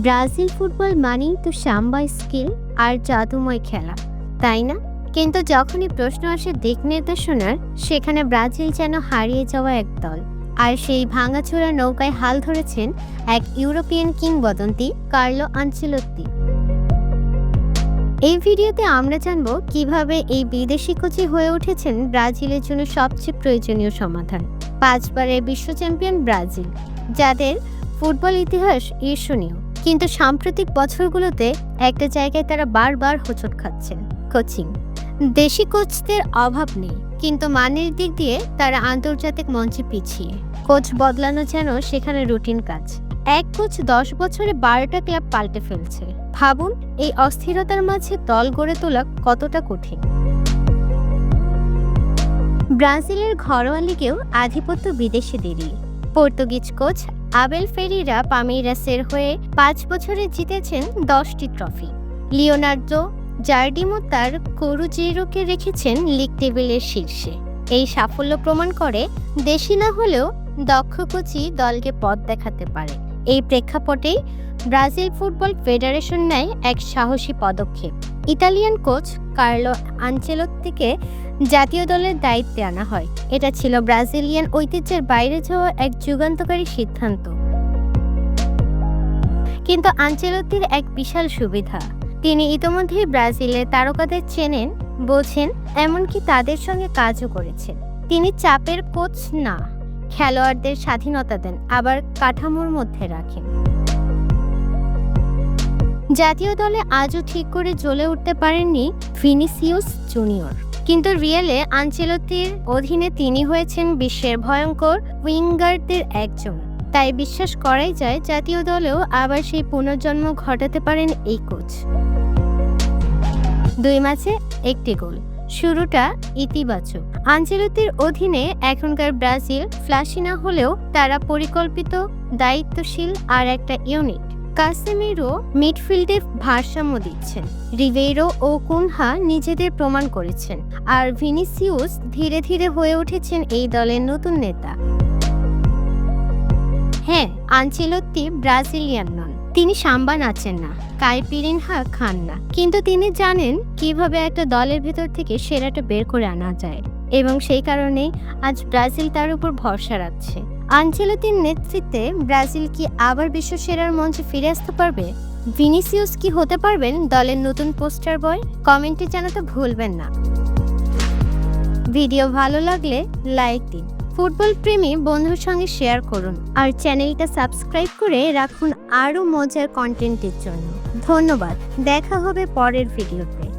Brazil football মানেই তো সাম্বা skill আর জাদুময় খেলা, তাই না? কিন্তু যখনই প্রশ্ন আসে দিক নির্দেশনার, সেখানে ব্রাজিল যেন হারিয়ে যাওয়া এক দল। আর সেই ভাঙাচোরা নৌকায় হাল ধরেছেন এক ইউরোপিয়ান কিংবদন্তি কার্লো আনচেলত্তি। এই ভিডিওতে আমরা জানব কীভাবে এই বিদেশি কোচি হয়ে উঠেছেন ব্রাজিলের জন্য সবচেয়ে প্রয়োজনীয় সমাধান। পাঁচবারের বিশ্ব চ্যাম্পিয়ন ব্রাজিল, যাদের ফুটবল ইতিহাস ঈর্ষণীয়। কিন্তু সাম্প্রতিক বছরগুলোতে একটা জায়গায় তারা বারবার হোঁচট খাচ্ছেন, কোচিং। দেশি কোচদের অভাব নেই, কিন্তু মানের দিক দিয়ে তারা আন্তর্জাতিক মঞ্চে পিছিয়ে। কোচ বদলানো যেন সেখানে রুটিন কাজ। এক কোচ দশ বছরে বারোটা ক্লাব পাল্টে ফেলছে। ভাবুন, এই অস্থিরতার মাঝে দল গড়ে তোলা কতটা কঠিন। ব্রাজিলের ঘরোয়া লিগেও আধিপত্য বিদেশিদেরই পর্তুগিজ কোচ আবেল ফেরিরা পামিরাসের হয়ে পাঁচ বছরে জিতেছেন দশটি ট্রফি। লিওনার্দো, জার্ডিমো তার করুজেরোকে রেখেছেন লিগ টেবিলের শীর্ষে। এই সাফল্য প্রমাণ করে দেশি না হলেও দক্ষ কোচই দলকে পথ দেখাতে পারে। এই প্রেক্ষাপটেই ব্রাজিল ফুটবল ফেডারেশন নেয় এক সাহসী পদক্ষেপ। ইতালিয়ান কোচ কার্লো আনচেলোত্তিকে জাতীয় দলের দায়িত্বে আনা হয়। এটা ছিল ব্রাজিলিয়ান ঐতিহ্যের বাইরে যাওয়া এক যুগান্তকারী সিদ্ধান্ত। কিন্তু আনচেলত্তির এক বিশাল সুবিধা। তিনি ইতোমধ্যেই ব্রাজিলের তারকাদের চেনেন, বোঝেন, এমনকি তাদের সঙ্গে কাজও করেছেন। তিনি চাপের কোচ না, খেলোয়াড়দের স্বাধীনতা দেন, আবার কাঠামোর মধ্যে রাখেন। জাতীয় দলে আজও ঠিক করে জ্বলে উঠতে পারেননি ভিনিসিউস জুনিয়র। কিন্তু রিয়েলে আনচেলত্তির অধীনে তিনি হয়েছেন বিশ্বের ভয়ঙ্কর উইঙ্গারদের একজন। তাই বিশ্বাস করাই যায় জাতীয় দলেও আবার সেই পুনর্জন্ম ঘটাতে পারেন এই কোচ। দুই ম্যাচে একটি গোল, শুরুটা ইতিবাচক। আঞ্চেলতির অধীনে এখনকার ব্রাজিল ফ্লাশি না হলেও তারা পরিকল্পিত, দায়িত্বশীল আর একটা ইউনিট। কাসেমিরো মিডফিল্ডে ভারসাম্য দিচ্ছেন। রিভেইরো ও কুনহা নিজেদের প্রমাণ করেছেন। আর ভিনিসিউস ধীরে ধীরে হয়ে উঠেছেন এই দলের নতুন নেতা। হ্যাঁ আনচেলত্তি ব্রাজিলিয়ান নন। তিনি সাম্বা নাচেন না, কাইপিরিনহা খান না। কিন্তু তিনি জানেন কীভাবে একটা দলের ভেতর থেকে সেরাটা বের করে আনা যায়। এবং সেই কারণেই আজ ব্রাজিল তার উপর ভরসা রাখছে। আনচেলতির নেতৃত্বে ব্রাজিল কি আবার বিশ্ব সেরার মঞ্চে ফিরে আসতে পারবে? ভিনিসিয়াস কি হতে পারবেন দলের নতুন পোস্টার বয়? কমেন্টে জানাতে ভুলবেন না। ভিডিও ভালো লাগলে লাইক দিন। ফুটবল প্রেমী বন্ধুর সঙ্গে শেয়ার করুন। আর চ্যানেলটা সাবস্ক্রাইব করে রাখুন আরও মজার কন্টেন্টের জন্য। ধন্যবাদ। দেখা হবে পরের ভিডিওতে।